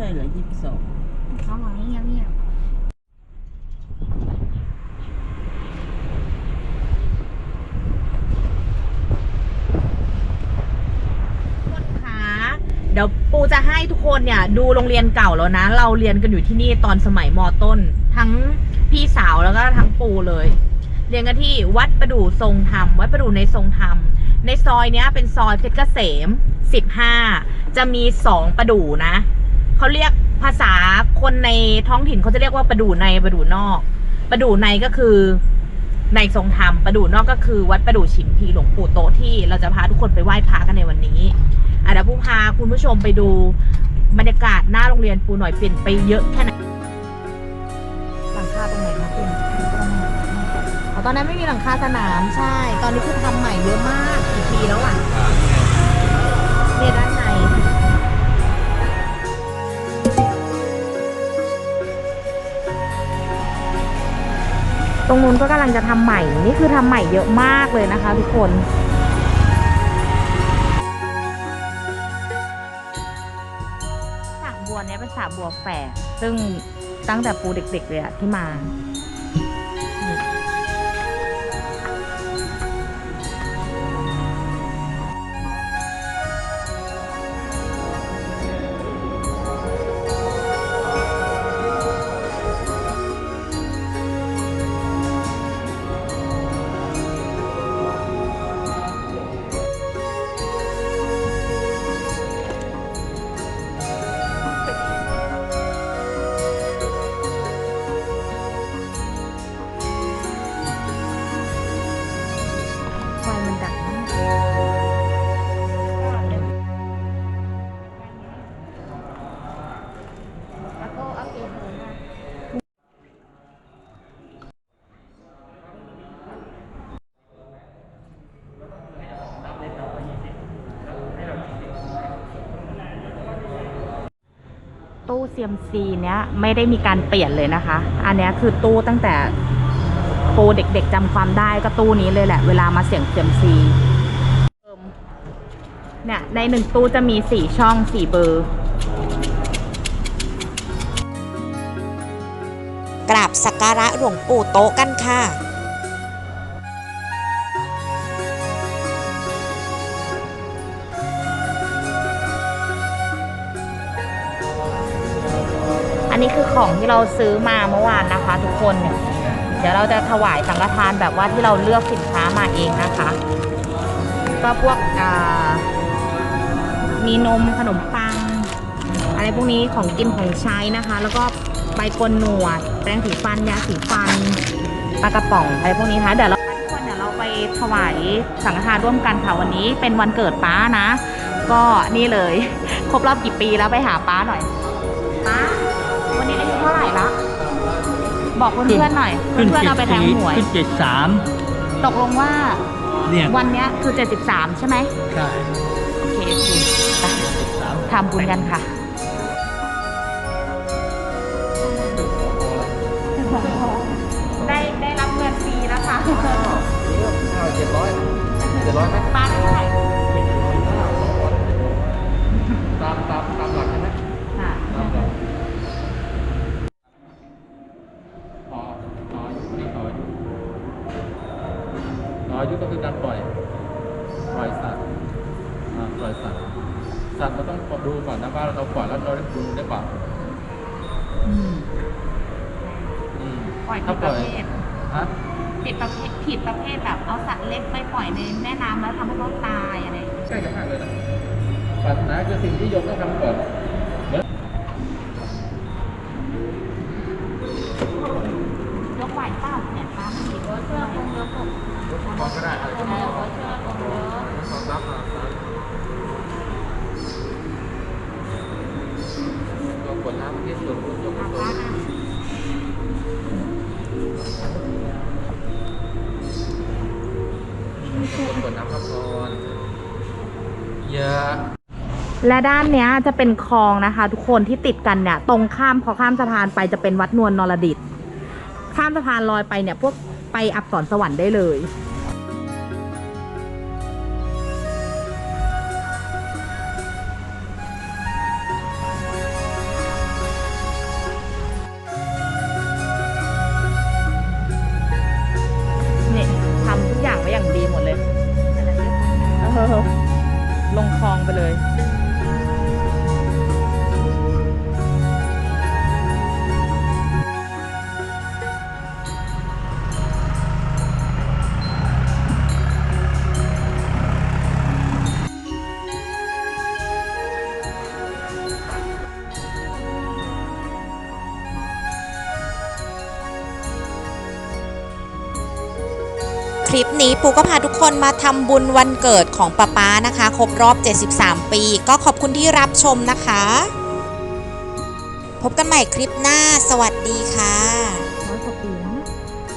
ใช่เหรอยี่สิบสองเขาบอกให้เงียบเดี๋ยวปูจะให้ทุกคนเนี่ย ดูโรงเรียนเก่าแล้วนะ เราเรียนกันอยู่ที่นี่ตอนสมัยมต้น ทั้งพี่สาวแล้วก็ทั้งปูเลย เรียนกันที่วัดประดู่ทรงธรรม วัดประดู่ในทรงธรรม ในซอยเนี้ยเป็นซอยเพชรเกษม 15 จะมี 2 ประดู่นะ เขาเรียกภาษาคนในท้องถิ่นเขาจะเรียกว่าประดู่ในประดู่นอกประดู่ในก็คือในทรงธรรมประดู่นอกก็คือ วัดประดู่ฉิมพีหลวงปู่โตที่เราจะพาทุกคนไปไหว้พระกันในวันนี้อะเดี๋ยวผู้พาคุณผู้ชมไปดูบรรยากาศหน้าโรงเรียนปูหน่อยเปลี่ยนไปเยอะแค่ไหนหลังคาตรงไหนคะคุณตอนนั้นไม่มีหลังคาสนามใช่ ตอนนี้คือทำใหม่เยอะมากกี่ปีแล้วอะ ตรงนู้นก็กำลังจะทำใหม่ นี่คือทำใหม่เยอะมากเลยนะคะ ทุกคนสระบัวเนี้ยเป็นสระบัวแฝดซึ่งตั้งแต่ปูเด็กๆเลยอะที่มา ตู้เซียมซีเนี้ยไม่ได้มีการเปลี่ยนเลยนะคะ อันนี้คือตู้ตั้งแต่ปูเด็กๆจำความได้ก็ตู้นี้เลยแหละ เวลามาเสี่ยงเซียมซี เนี่ยในหนึ่งตู้จะมีสี่ช่องสี่เบอร์ กราบสักการะหลวงปู่โต๊ะกันค่ะ อันนี้คือของที่เราซื้อมาเมื่อวานนะคะ ทุกคนเดี๋ยวเราจะถวายสังฆทานแบบว่าที่เราเลือกสินค้ามาเองนะคะ ก็พวกอ่า มีนมขนมปัง อะไรพวกนี้ของกินของใช้นะคะ แล้วก็ใบกลหนวดแปรงสีฟันยาสีฟันปลากระป๋องอะไรพวกนี้นะคะเดี๋ยวเราทุกคนเดี๋ยวเราไปถวายสังฆทานร่วมกันค่ะวันนี้เป็นวันเกิดป้านะ ก็นี่เลย ครบรอบกี่ปีแล้วไปหาป้าหน่อยป้าวันนี้อายุเท่าไหร่ละบอกเพื่อนๆหน่อยเพื่อนๆเอาไปแทงหวยขึ้นเจ็ดสามตกลงว่าเนี่ยวันเนี้ยคือ 73 ใช่ไหมใช่ โอเคโอเคไปเจ็ดสามทำบุญกันค่ะได้ได้รับเงินฟรีแล้วค่ะเจ็ดร้อยเจ็ดร้อยไหมป้าเท่าไหร่ตามตามตามหลักใช่ไหมค่ะตามหลักต่อต่ออายุนี่ต่ออายุต่ออายุก็คือการปล่อย สัตว์เราต้องดูก่อนนะว่าเราปล่อยแล้วเราได้บุญได้เปล่าอืมอืมปล่อยผิถ้าดปปล่ระอยเภทฮะผิดประเภทผิดประเภทแบบเอาสัตว์เล็กไปปล่อยในแม่น้ำแล้วทำให้เขาตายอะไรอย่างเงี้ยใช่กันมากเลยนะศาสนาคือสิ่งที่โยมต้องทำก่อนเหมือนยกไหวเปล่าเนี่ยป้ามันผิดว่าเชื่อคงเยอะผมบอกก็ได้อะไรก็ได้ เออเชื่อคงเยอะความรับ มาตัวกดน้ำที่ส่วนบุญยกอะตัวป้าอะกดน้ำครับก่อนเยอะและด้านเนี้ยจะเป็นคลองนะคะ ทุกคนที่ติดกันเนี่ย ตรงข้ามพอข้ามสะพานไปจะเป็นวัดนวลนรดิต ข้ามสะพานลอยไปเนี่ย พวกไปอับสรสวรรค์ได้เลย ลิปนี้ปูก็พาทุกคนมาทำบุญวันเกิดของป๊าป๊านะคะ ครบรอบ 73 ปี ก็ขอบคุณที่รับชมนะคะ พบกันใหม่คลิปหน้า สวัสดีค่ะ